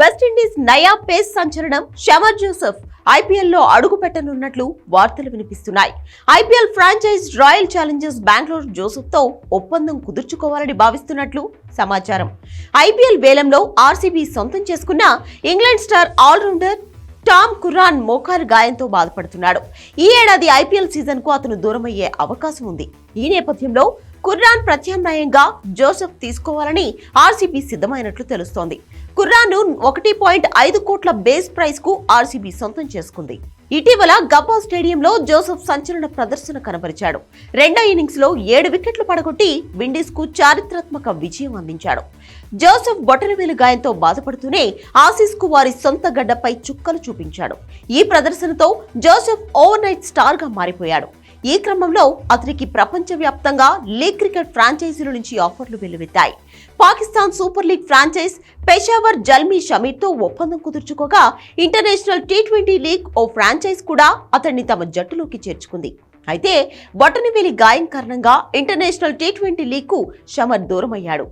West Indies నయా face సంచలనం Shamar Joseph ఐపీఎల్లో అడుగు పెట్టనున్నట్లు వార్తలు వినిపిస్తున్నాయి. IPL franchise Royal Challengers Bengaluru జోసెఫ్తో ఒప్పందం కుదుర్చుకోవాలని భావిస్తున్నట్లు సమాచారం. ఐపీఎల్ వేలంలో ఆర్సీబీ సొంతం చేసుకున్న England star allrounder Tom Curran మోకాలు గాయంతో బాధపడుతున్నాడు. ఈ ఏడాది ఐపీఎల్ సీజన్కు అతను దూరమయ్యే అవకాశం ఉంది. ఈ నేపథ్యంలో కుర్రాన్ ప్రత్యామ్నాయంగా జోసెఫ్ తీసుకోవాలని ఆర్సీబీ సిద్ధమైనట్లు తెలుస్తోంది. కుర్రాను ఒకటి పాయింట్ ఐదు కోట్ల బేస్ ప్రైస్కు ఆర్సీబీ సొంతం చేసుకుంది. ఇటీవల గబ్బా స్టేడియంలో జోసెఫ్ సంచలన ప్రదర్శన కనబరిచాడు. రెండో ఇన్నింగ్స్లో ఏడు వికెట్లు పడగొట్టి విండీస్కు చారిత్రాత్మక విజయం అందించాడు. జోసెఫ్ బొటనవేలు గాయంతో బాధపడుతూనే ఆసీస్కు వారి సొంత గడ్డపై చుక్కలు చూపించాడు. ఈ ప్రదర్శనతో జోసెఫ్ ఓవర్ నైట్ స్టార్గా మారిపోయాడు. ఈ క్రమంలో అతనికి ప్రపంచవ్యాప్తంగా లీగ్ క్రికెట్ ఫ్రాంచైజీల నుంచి ఆఫర్లు వెల్లువెత్తాయి. Pakistan Super League franchise Peshawar Zalmi షమీర్తో ఒప్పందం కుదుర్చుకోగా ఇంటర్నేషనల్ టీ ట్వంటీ లీగ్ ఓ ఫ్రాంచైజ్ కూడా అతన్ని తమ జట్టులోకి చేర్చుకుంది. అయితే బొటనవేలి గాయం కారణంగా ఇంటర్నేషనల్ టీ ట్వంటీ లీగ్కు షమర్ దూరమయ్యాడు.